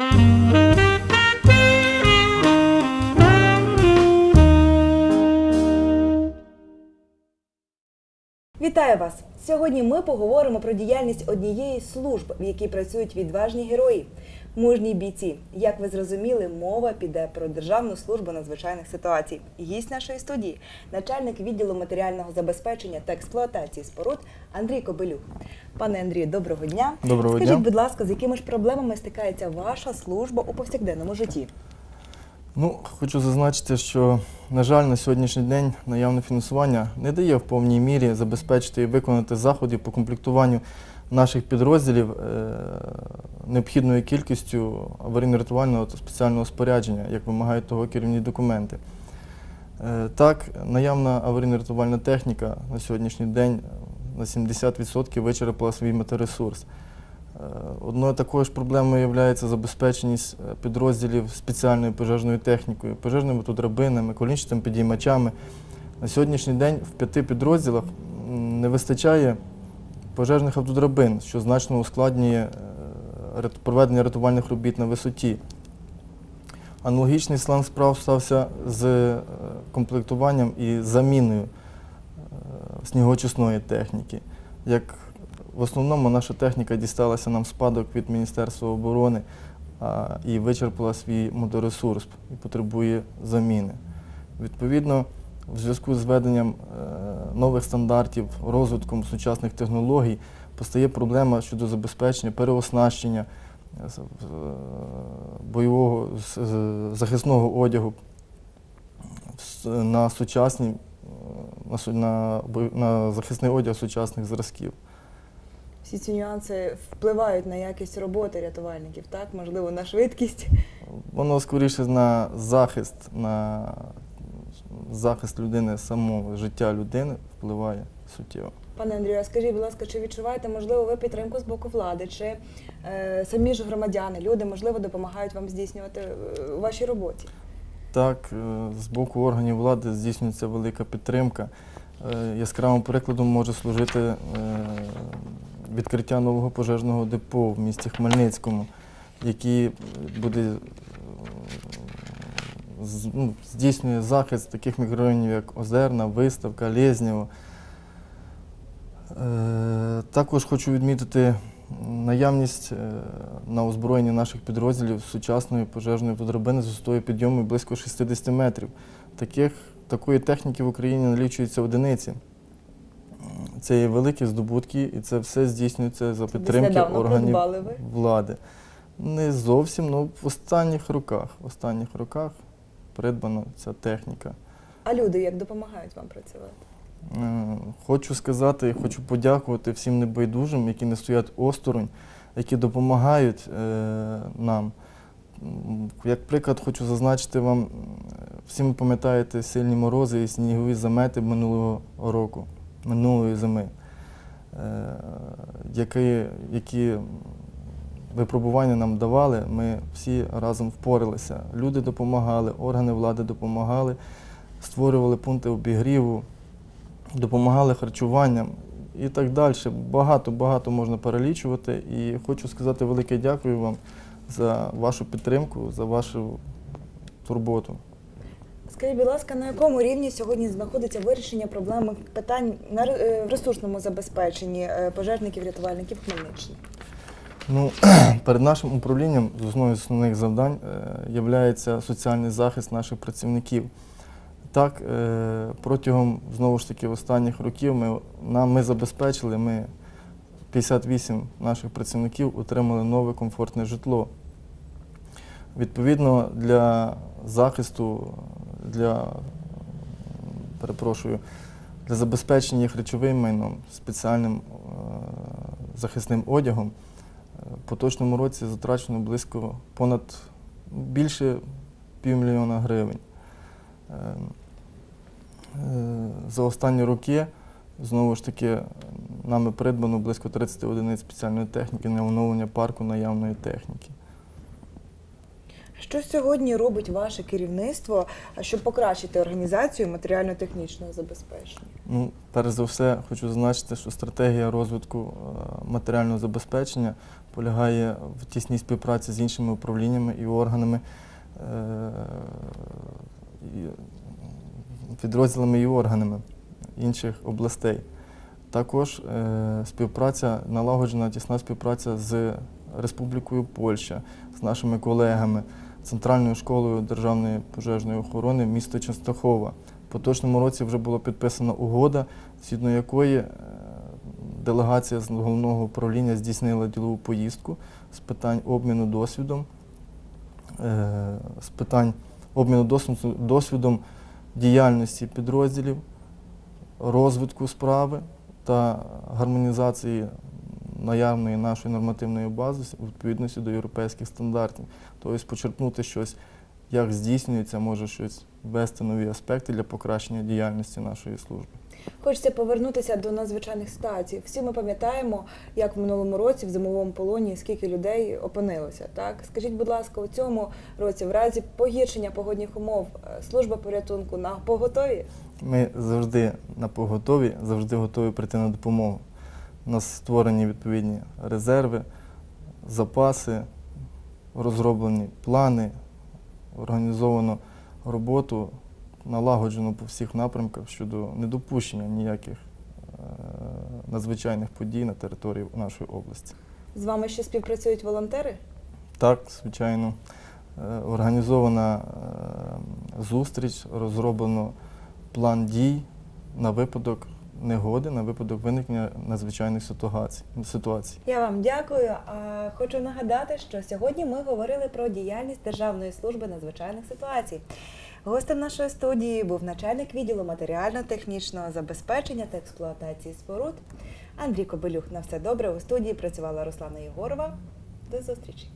Música Вітаю вас! Сьогодні ми поговоримо про діяльність однієї з служб, в якій працюють відважні герої, мужні бійці. Як ви зрозуміли, мова піде про Державну службу надзвичайних ситуацій. Гість нашої студії, начальник відділу матеріального забезпечення та експлуатації споруд Андрій Кобилюк. Пане Андрію, доброго дня. Доброго Скажіть, дня. будь ласка, з якими ж проблемами стикається ваша служба у повсякденному житті? Ну, хочу зазначити, що, на жаль, на сьогоднішній день наявне фінансування не дає в повній мірі забезпечити і виконати заходи по комплектуванню наших підрозділів е, необхідною кількістю аварійно-рятувального та спеціального спорядження, як вимагають того керівні документи. Е, Так, наявна аварійно-рятувальна техніка на сьогоднішній день на 70% вичерпала свій метаресурс. Е, Одною такою ж проблемою є забезпеченість е, підрозділів спеціальною пожежною технікою, пожежними автодрабинами, колінчатими підіймачами. На сьогоднішній день в п'яти підрозділах не вистачає пожежних автодрабин, що значно ускладнює е, проведення рятувальних робіт на висоті. Аналогічний стан справ стався з комплектуванням і заміною снігоочисної техніки. Як в основному наша техніка дісталася нам спадок від Міністерства оборони і вичерпала свій моторесурс і потребує заміни. Відповідно, в зв'язку з введенням е, нових стандартів, розвитком сучасних технологій постає проблема щодо забезпечення переоснащення е, бойового захисного одягу на сучасні е, на, на захисний одяг сучасних зразків. Всі ці нюанси впливають на якість роботи рятувальників, так? Можливо, на швидкість. Воно скоріше на захист, на захист людини, самого життя людини впливає суттєво. Пане Андрію, а скажіть, будь ласка, чи відчуваєте, можливо, ви підтримку з боку влади, чи е, самі ж громадяни, люди, можливо, допомагають вам здійснювати е, у вашій роботі? Так, е, з боку органів влади здійснюється велика підтримка. Е, Яскравим прикладом може служити відкриття нового пожежного депо в місті Хмельницькому, який буде ну, здійснює захист таких мікрорайонів, як Озерна, Виставка, Лєзнєво. Е, Також хочу відмітити наявність е, на озброєнні наших підрозділів сучасної пожежної подробини з висотою підйому близько 60 метрів. Такої техніки в Україні налічується одиниці. Це є великі здобутки, і це все здійснюється за підтримки органів влади. Не зовсім, але в останніх роках. В останніх роках придбана ця техніка. А люди як допомагають вам працювати? Е, Хочу сказати, і хочу подякувати всім небайдужим, які не стоять осторонь, які допомагають е, нам. Як приклад, хочу зазначити вам, всі ви пам'ятаєте сильні морози і снігові замети минулого року, минулої зими, е, які, які випробування нам давали, ми всі разом впоралися. Люди допомагали, органи влади допомагали, створювали пункти обігріву допомагали харчуванням і так далі. Багато-багато можна перелічувати. І хочу сказати велике дякую вам за вашу підтримку, за вашу турботу. Скажіть, будь ласка, на якому рівні сьогодні знаходиться вирішення проблеми питань на е, ресурсному забезпеченні е, пожежників, рятувальників Хмельниччини? Ну, перед нашим управлінням з одною з основних завдань є соціальний захист наших працівників. Так, е, протягом знову ж таки останніх років ми, нам, ми забезпечили, ми 58 наших працівників отримали нове комфортне житло. Відповідно, для захисту, для, перепрошую, для забезпечення їх речовим майном, спеціальним е, захисним одягом, е, в поточному році затрачено близько понад більше півмільйона гривень. Е, За останні роки, знову ж таки, нами придбано близько 30 одиниць спеціальної техніки на оновлення парку наявної техніки. Що сьогодні робить ваше керівництво, щоб покращити організацію матеріально-технічного забезпечення? Ну, перш за все, хочу зазначити, що стратегія розвитку е, матеріального забезпечення полягає в тісній співпраці з іншими управліннями і органами, е, підрозділами і органами інших областей. Також е, співпраця, налагоджена тісна співпраця з Республікою Польща, з нашими колегами, Центральною школою державної пожежної охорони міста Частохова. В поточному році вже була підписана угода, згідно якої е, делегація з головного управління здійснила ділову поїздку з питань обміну досвідом, е, з питань обміну досвідом діяльності підрозділів, розвитку справи та гармонізації наявної нашої нормативної бази у відповідності до європейських стандартів. Тобто почерпнути щось, як здійснюється, може щось ввести нові аспекти для покращення діяльності нашої служби. Хочеться повернутися до надзвичайних ситуацій. Всі ми пам'ятаємо, як в минулому році в зимовому полоні скільки людей опинилося. Так скажіть, будь ласка, у цьому році, в разі погіршення погодних умов, е, служба порятунку на поготові? Ми завжди на поготові, завжди готові прийти на допомогу. У нас створені відповідні резерви, запаси, розроблені плани, організовано роботу, налагоджено по всіх напрямках щодо недопущення ніяких е, надзвичайних подій на території нашої області. З вами ще співпрацюють волонтери? Так, звичайно, е, організована е, зустріч, розроблено план дій на випадок негоди, на випадок виникнення надзвичайних ситуацій. Я вам дякую. А хочу нагадати, що сьогодні ми говорили про діяльність Державної служби надзвичайних ситуацій. Гостем нашої студії був начальник відділу матеріально-технічного забезпечення та експлуатації споруд Андрій Кобилюх. На все добре у студії працювала Руслана Єгорова. До зустрічі.